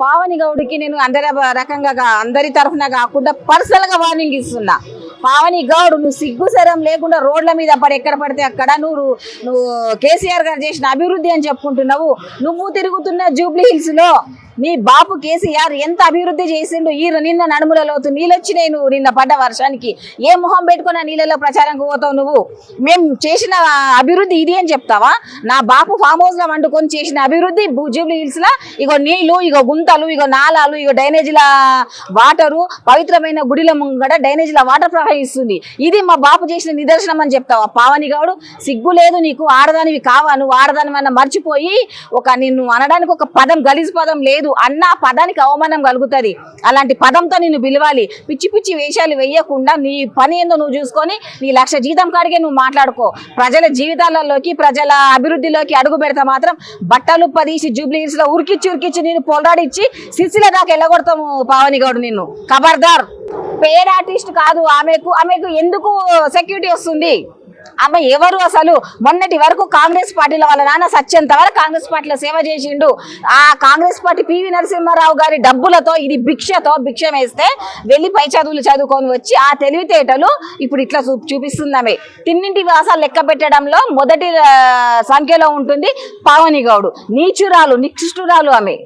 పావని గౌడికి నేను అందరి రకంగా అందరి తరఫున కాకుండా పర్సనల్గా వార్నింగ్ ఇస్తున్నా. పావని గౌడ్ నువ్వు సిగ్గుసరం లేకుండా రోడ్ల మీద పడి ఎక్కడ పడితే అక్కడ నువ్వు నువ్వు కేసీఆర్ గారు చేసిన అభివృద్ధి అని చెప్పుకుంటున్నావు. నువ్వు తిరుగుతున్న జూబ్లీ హిల్స్లో నీ బాపు కేసీఆర్ ఎంత అభివృద్ధి చేసిండు? ఈ నిన్న నడుములలోతు నీళ్ళొచ్చినాయి నువ్వు నిన్న పడ్డ వర్షానికి. ఏ మొహం పెట్టుకున్న నీళ్ళలో ప్రచారం పోతావు నువ్వు? మేము చేసిన అభివృద్ధి ఇది అని చెప్తావా? నా బాపు ఫామ్ హౌస్లో వండుకొని చేసిన అభివృద్ధి జూబ్లీ హిల్స్ లా ఇగో నీళ్ళు ఇగో గుంతలు ఇగో నాలాలు ఇగో డ్రైనేజీల వాటరు పవిత్రమైన గుడిల ముంగడ డ్రైనేజీల వాటర్ ప్రవహిస్తుంది. ఇది మా బాపు చేసిన నిదర్శనం అని చెప్తావా? పావని గౌడు సిగ్గు లేదు నీకు ఆడదానివి కావా? నువ్వు ఆడదాని మర్చిపోయి ఒక నిన్ను అనడానికి ఒక పదం గలీజ్ పదం లేదు అన్న పదానికి అవమానం కలుగుతుంది. అలాంటి పదంతో నిన్ను పిలవాలి. పిచ్చి పిచ్చి వేషాలు వేయకుండా నీ పని ఏందో నువ్వు చూసుకొని నీ లక్ష జీతం కాడికే నువ్వు మాట్లాడుకో. ప్రజల జీవితాలలోకి ప్రజల అభివృద్ధిలోకి అడుగు పెడతా మాత్రం బట్టలు పదీసి జూబ్లీ హిల్స్లో ఉరికిచ్చి ఉరికిచ్చి నేను పొలరాడిచ్చి సిరిసిల దాకా వెళ్ళగొడతాము పావని గౌడ్ నిన్ను. ఖబర్దార్ పేడ్ ఆర్టిస్ట్ కాదు ఆమెకు. ఆమెకు ఎందుకు సెక్యూరిటీ వస్తుంది? ఆమె ఎవరు అసలు? మొన్నటి వరకు కాంగ్రెస్ పార్టీలో వాళ్ళ నాన్న సత్యంత వరకు కాంగ్రెస్ పార్టీలో సేవ చేసిండు. ఆ కాంగ్రెస్ పార్టీ పివి నరసింహారావు గారి డబ్బులతో ఇది భిక్షతో భిక్ష వేస్తే వెళ్ళి పై చదువులు చదువుకొని వచ్చి ఆ తెలివితేటలు ఇప్పుడు ఇట్లా చూ చూపిస్తుంది ఆమె తిన్నింటి వాసాలు లెక్క పెట్టడంలో మొదటి సంఖ్యలో ఉంటుంది పావని గౌడు. నీచురాలు నిక్షిష్టురాలు ఆమె.